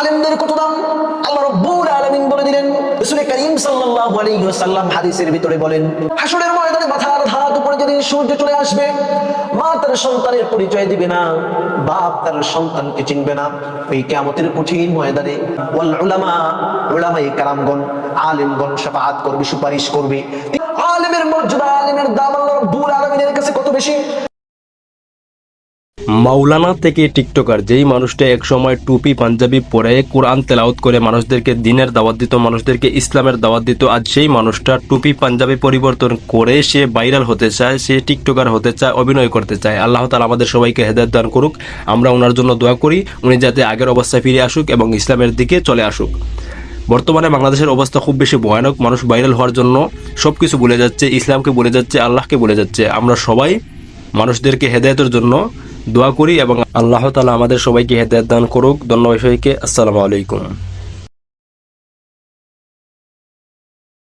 আলেমদের কত দাম? আল্লাহ রব্বুল আলামিন বলে দিলেন, রাসূল করিম সাল্লাল্লাহু আলাইহি ওয়াসাল্লাম হাদিসের ভিতরে বলেন, হাসরের ময়দানে মাথার ধাত উপরে যেদিন সূর্য চলে আসবে, মা তার সন্তানের পরিচয় দিবে না, বাপ তার সন্তানকে চিনবে না। এই কিয়ামতের কঠিন ময়দানে ওয়াল উলামা, উলামায়ে কারামগণ, আলেমগণ শাফাআত করবে, সুপারিশ করবে। আলেমের মর্যাদা, আলেমের দাম আল্লাহ রব্বুল আলামিনের কাছে কত বেশি? মাওলানা থেকে টিকটকার, যেই মানুষটা একসময় টুপি, পাঞ্জাবি পরে কোরআন তেলাওত করে মানুষদেরকে দিনের দাওয়াত দিত, মানুষদেরকে ইসলামের দাওয়াত দিত, আজ সেই মানুষটা টুপি, পাঞ্জাবি পরিবর্তন করে সে ভাইরাল হতে চায়, সে টিকটকার হতে চায়, অভিনয় করতে চায়। আল্লাহ তালা আমাদের সবাইকে হেদায়ত দান করুক। আমরা ওনার জন্য দোয়া করি, উনি যাতে আগের অবস্থায় ফিরে আসুক এবং ইসলামের দিকে চলে আসুক। বর্তমানে বাংলাদেশের অবস্থা খুব বেশি ভয়ানক, মানুষ ভাইরাল হওয়ার জন্য সব কিছু বলে যাচ্ছে, ইসলামকে বলে যাচ্ছে, আল্লাহকে বলে যাচ্ছে। আমরা সবাই মানুষদেরকে হেদায়তের জন্য দোয়া করি এবং আল্লাহ তালা আমাদের সবাইকে হেদায়ত দান করুক। ধন্যবাদ সবাইকে আসসালামু আলাইকুম।